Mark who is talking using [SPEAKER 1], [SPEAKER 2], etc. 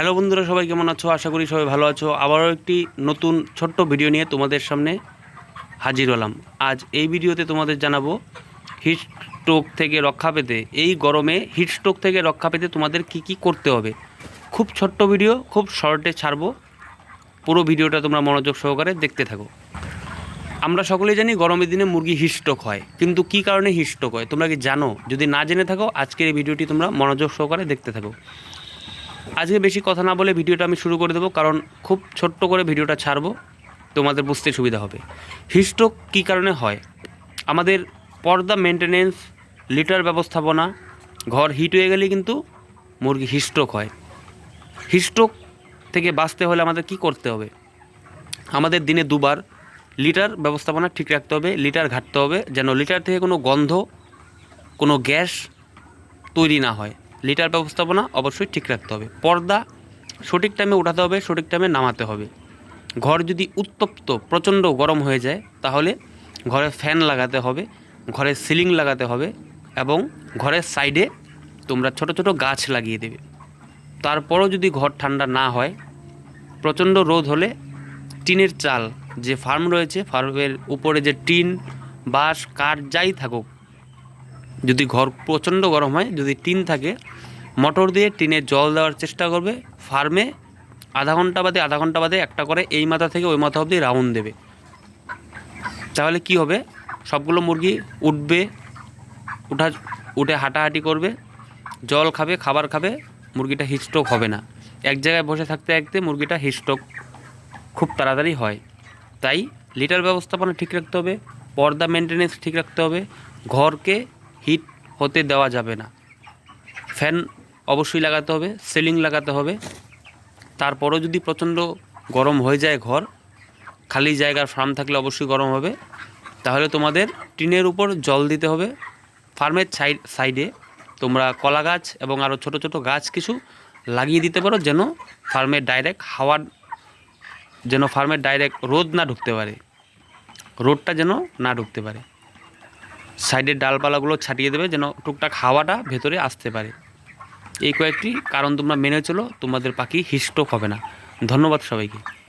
[SPEAKER 1] Hello বন্ধুরা, সবাই কেমন আছো? আশা করি সবাই ভালো আছো। আবারও একটি নতুন ছোট্ট ভিডিও নিয়ে তোমাদের সামনে হাজির হলাম। আজ এই ভিডিওতে তোমাদের জানাব হিট স্ট্রোক থেকে রক্ষা পেতে, এই গরমে হিট স্ট্রোক থেকে রক্ষা পেতে তোমাদের কি কি করতে হবে? খুব ছোট্ট ভিডিও, খুব শর্টে ছাড়বো। পুরো ভিডিওটা তোমরা মনোযোগ সহকারে দেখতে থাকো। আমরা সকলেই জানি গরমের দিনে মুরগি হিস্ট্রোক হয়, কিন্তু কি কারণে হিস্ট্রোক হয়? তোমরা কি জানো? যদি না জেনে থাকো, আজকের এই ভিডিওটি তোমরা মনোযোগ সহকারে দেখতে থাকো। আজকে বেশি কথা না বলে ভিডিওটা আমি শুরু করে দেবো, কারণ খুব ছোট্ট করে ভিডিওটা ছাড়বো, তোমাদের বুঝতে সুবিধা হবে। হিস্ট্রোক কী কারণে হয়? আমাদের পর্দা মেনটেনেন্স লিটার ব্যবস্থাপনা, ঘর হিট হয়ে গেলে কিন্তু মুরগি হিস্ট্রোক হয়। হিস্ট্রোক থেকে বাঁচতে হলে আমাদের কি করতে হবে? আমাদের দিনে দুবার লিটার ব্যবস্থাপনা ঠিক রাখতে হবে লিটার ঘাটতে হবে, যেন লিটার থেকে কোনো গন্ধ, কোনো গ্যাস তৈরি না হয়। লিটার ব্যবস্থাপনা অবশ্যই ঠিক রাখতে হবে। পর্দা সঠিক টাইমে উঠাতে হবে, সঠিক টাইমে নামাতে হবে। ঘর যদি উত্তপ্ত, প্রচণ্ড গরম হয়ে যায়, তাহলে ঘরে ফ্যান লাগাতে হবে, ঘরে সিলিং লাগাতে হবে এবং ঘরের সাইডে তোমরা ছোট ছোট গাছ লাগিয়ে দেবে। তারপরও যদি ঘর ঠান্ডা না হয়, প্রচণ্ড রোদ হলে টিনের চাল, যে ফার্ম রয়েছে ফার্মের উপরে যে টিন, বাঁশ, কাঠ, যাই থাকুক যদি ঘর প্রচণ্ড গরম হয়, যদি টিন থাকে, মোটর দিয়ে টিনে জল দেওয়ার চেষ্টা করবে ফার্মে আধা ঘণ্টা বাদে, আধা ঘণ্টা বাদে একটা করে এই মাথা থেকে ওই মাথা অবধি রাউন্ড দেবে। তাহলে কি হবে? সবগুলো মুরগি উঠবে, উঠা, উঠে হাঁটাহাঁটি করবে, জল খাবে, খাবার খাবে, মুরগিটা হিস্ট্রোক হবে না। এক জায়গায় বসে থাকতে থাকতে মুরগিটা হিস্ট্রোক খুব তাড়াতাড়ি হয়। তাই লিটার ব্যবস্থাপনা ঠিক রাখতে হবে, পর্দা মেনটেনেন্স ঠিক রাখতে হবে, ঘরকে হিট হতে দেওয়া যাবে না। ফ্যান অবশ্যই লাগাতে হবে, সিলিং লাগাতে হবে। তারপরও যদি প্রচণ্ড গরম হয়ে যায় ঘর, খালি জায়গার ফার্ম থাকলে অবশ্যই গরম হবে। তাহলে তোমাদের টিনের উপর জল দিতে হবে। ফার্মের সাইড সাইডে তোমরা কলা গাছ এবং আরও ছোট ছোট গাছ কিছু লাগিয়ে দিতে পারো যেন ফার্মের ডাইরেক্ট হাওয়ার যেন ফার্মের ডাইরেক্ট রোদ না ঢুকতে পারে। রোদটা যেন না ঢুকতে পারে। সাইডের ডালপালাগুলো ছাটিয়ে দেবে যেন টুকটাক হাওয়াটা ভেতরে আসতে পারে। এই কয়েকটি কারণ তোমরা মেনে চলো, তোমাদের পাখি হিস্টক হবে না। ধন্যবাদ সবাইকে।